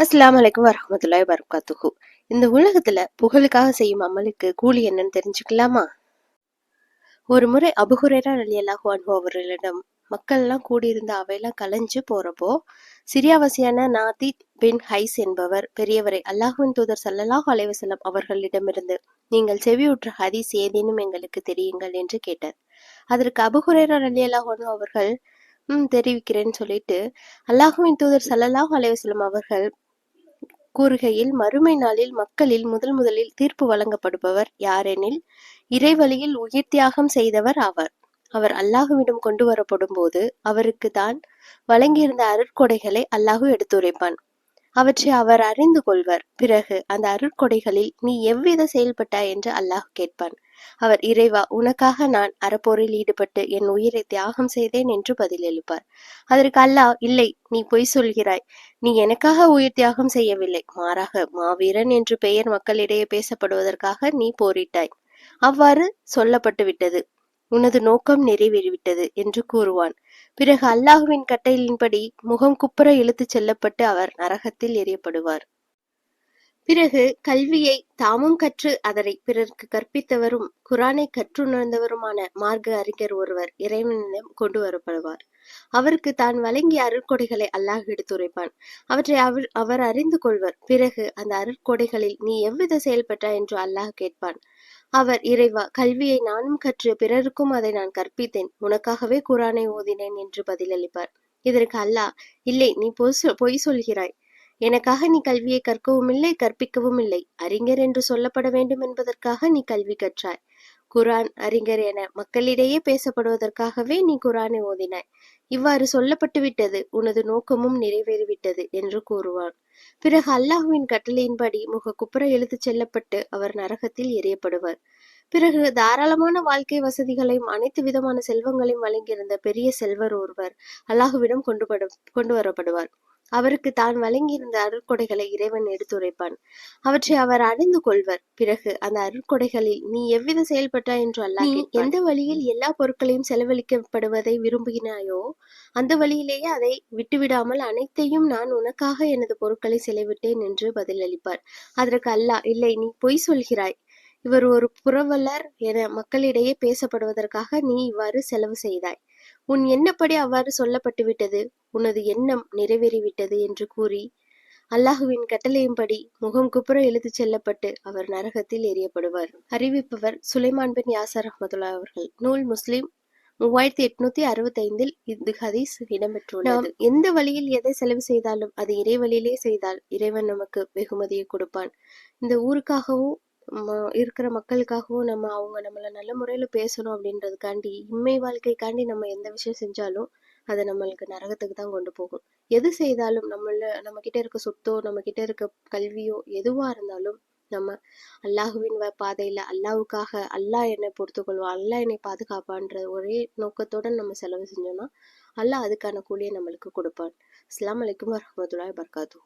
அஸ்லாம் அலைக்கும் வரமத்துல்லாய் வரகாத்துகு இந்த உலகத்துல புகழுக்காக செய்யும் அமலுக்கு கூலி என்னன்னு தெரிஞ்சுக்கலாமா? ஒரு முறை அபுஹுரேரா ரலியல்லாஹு அன்ஹு அவர்களிடம் மக்கள் எல்லாம் கூடியிருந்த அவையெல்லாம் கலைஞ்சு போறப்போ சிரியாவாசியான நாதி பின் ஹைஸ் என்பவர் பெரியவரை அல்லாஹுவின் தூதர் ஸல்லல்லாஹு அலைஹி அவர்களிடமிருந்து நீங்கள் செவியுற்ற ஹதீஸ் ஏதேனும் எங்களுக்கு தெரியுங்கள் என்று கேட்டார். அதற்கு அபுஹுரேரா ரலியல்லாஹு அவர்கள் ம் தெரிவிக்கிறேன்னு சொல்லிட்டு அல்லாஹுவின் தூதர் ஸல்லல்லாஹு அலைஹி அவர்கள் கூறுகையில் மறுமை நாளில் மக்களில் முதல் முதலில் தீர்ப்பு வழங்கப்படுபவர் யாரெனில் இறைவழியில் உயிர் தியாகம் செய்தவர் ஆவார் அவர் அல்லாஹுவிடம் கொண்டு வரப்படும் போது அவருக்கு தான் வழங்கியிருந்த அருட்கொடைகளை அல்லாஹு எடுத்துரைப்பான். அவற்றை அவர் அறிந்து கொள்வர். பிறகு அந்த அருட்கொடைகளில் நீ எவ்வித செயல்பட்டாய்? என்று அல்லாஹ் கேட்பான். அவர் இறைவா உனக்காக நான் அறப்போரில் ஈடுபட்டு என் உயிரை தியாகம் செய்தேன் என்று பதில் எழுப்பார். அதற்கு அல்லாஹ் இல்லை நீ பொய் சொல்கிறாய். நீ எனக்காக உயிர் தியாகம் செய்யவில்லை. மாறாக மாவீரன் என்று பெயர் மக்களிடையே பேசப்படுவதற்காக நீ போரிட்டாய். அவ்வாறு சொல்லப்பட்டு விட்டது உனது நோக்கம் நிறைவேறிவிட்டது என்று கூறுவான். பிறகு அல்லாஹுவின் கட்டளையின்படி முகம் குப்புற இழுத்துச் செல்லப்பட்டு அவர் நரகத்தில் எறியப்படுவார். பிறகு கல்வியை தாமும் கற்று அதனை பிறருக்கு கற்பித்தவரும் குரானை கற்றுணர்ந்தவருமான மார்க்க அறிஞர் ஒருவர் இறைவனிடம் கொண்டு வரப்படுவார். அவருக்கு தான் வழங்கிய அருட்கொடைகளை அல்லாஹ் எடுத்துரைப்பான். அவற்றை அவர் அவர் அறிந்து கொள்வர். பிறகு அந்த அருட்கொடைகளில் நீ எவ்வித செயல்பட்டாய் என்று அல்லாஹ் கேட்பான். அவர் இறைவா கல்வியை நானும் கற்று பிறருக்கும் அதை நான் கற்பித்தேன். உனக்காகவே குரானை ஓதினேன் என்று பதிலளிப்பார். இதற்கு அல்லாஹ் இல்லை நீ பொய் பொய் சொல்கிறாய். எனக்காக நீ கல்வியை கற்கவும் இல்லை கற்பிக்கவும் இல்லை அறிஞர் என்று சொல்லப்பட வேண்டும் என்பதற்காக நீ கல்வி கற்றாய். குரான் அறிஞர் என மக்களிடையே பேசப்படுவதற்காகவே நீ குரானை ஓதினாய். இவ்வாறு சொல்லப்பட்டு விட்டது உனது நோக்கமும் நிறைவேறிவிட்டது என்று கூறுவான். பிறகு அல்லாஹுவின் கட்டளையின்படி முக குப்புற இழுத்துச் செல்லப்பட்டு அவர் நரகத்தில் எரியப்படுவர். பிறகு தாராளமான வாழ்க்கை வசதிகளையும் அனைத்து விதமான செல்வங்களையும் வழங்கியிருந்த பெரிய செல்வர் ஒருவர் அல்லாஹுவிடம் கொண்டு கொண்டு வரப்படுவார். அவருக்கு தான் வழங்கியிருந்த அருட்கொடைகளை இறைவன் எடுத்துரைப்பான். அவற்றை அவர் அறிந்து கொள்வர். பிறகு அந்த அருட்கொடைகளில் நீ எவ்வித செயல்பட்டாய் என்று அல்லாஹ் எந்த வழியில் எல்லா பொருட்களையும் செலவழிக்கப்படுவதை விரும்புகிறாயோ அந்த வழியிலேயே அதை விட்டுவிடாமல் அனைத்தையும் நான் உனக்காக எனது பொருட்களை செலவிட்டேன் என்று பதிலளிப்பார். அதற்கு அல்லாஹ் இல்லை நீ பொய் சொல்கிறாய். இவர் ஒரு புரவலர் என மக்களிடையே பேசப்படுவதற்காக நீ இவ்வாறு செலவு செய்தாய். உன் எண்ணப்படி அவ்வாறு சொல்லப்பட்டு விட்டது. உனது எண்ணம் நிறைவேறிவிட்டது என்று கூறி அல்லாஹுவின் கட்டளையின்படி முகம் குப்புற இழுத்துச் செல்லப்பட்டு அவர் நரகத்தில் எரியப்படுவார் அறிவிப்பவர் சுலைமான் பின் யாசர் அஹமதுல்லா அவர்கள். நூல் முஸ்லிம் மூவாயிரத்தி எட்நூத்தி அறுபத்தி ஐந்தில் இந்த ஹதீஸ் இடம்பெற்றுள்ளது. எந்த வழியில் எதை செலவு செய்தாலும் அது இறை வழியிலே செய்தால் இறைவன் நமக்கு வெகுமதியை கொடுப்பான். இந்த ஊருக்காகவும் இருக்கிற மக்களுக்காகவும் நம்ம அவங்க நம்மளை நல்ல முறையில பேசணும் அப்படின்றதுக்காண்டி இம்மை வாழ்க்கைக்காண்டி நம்ம எந்த விஷயம் செஞ்சாலும் அது நம்மளுக்கு நரகத்துக்கு தான் கொண்டு போகும். எது செய்தாலும் நம்மள நம்ம கிட்ட இருக்க சொத்தோ நம்ம கிட்ட இருக்க கல்வியோ எதுவா இருந்தாலும் நம்ம அல்லாஹுவின் பாதையில அல்லாவுக்காக அல்லாஹ் என்னை பொறுத்துக்கொள்வான் அல்லாஹ் என்னை பாதுகாப்பான்ற ஒரே நோக்கத்தோட நம்ம செலவு செஞ்சோம்னா அல்லாஹ் அதுக்கான கூலியை நம்மளுக்கு கொடுப்பான். அஸ்லாம் வலைக்கம் வரமத்துல்லாய் பர்காத்து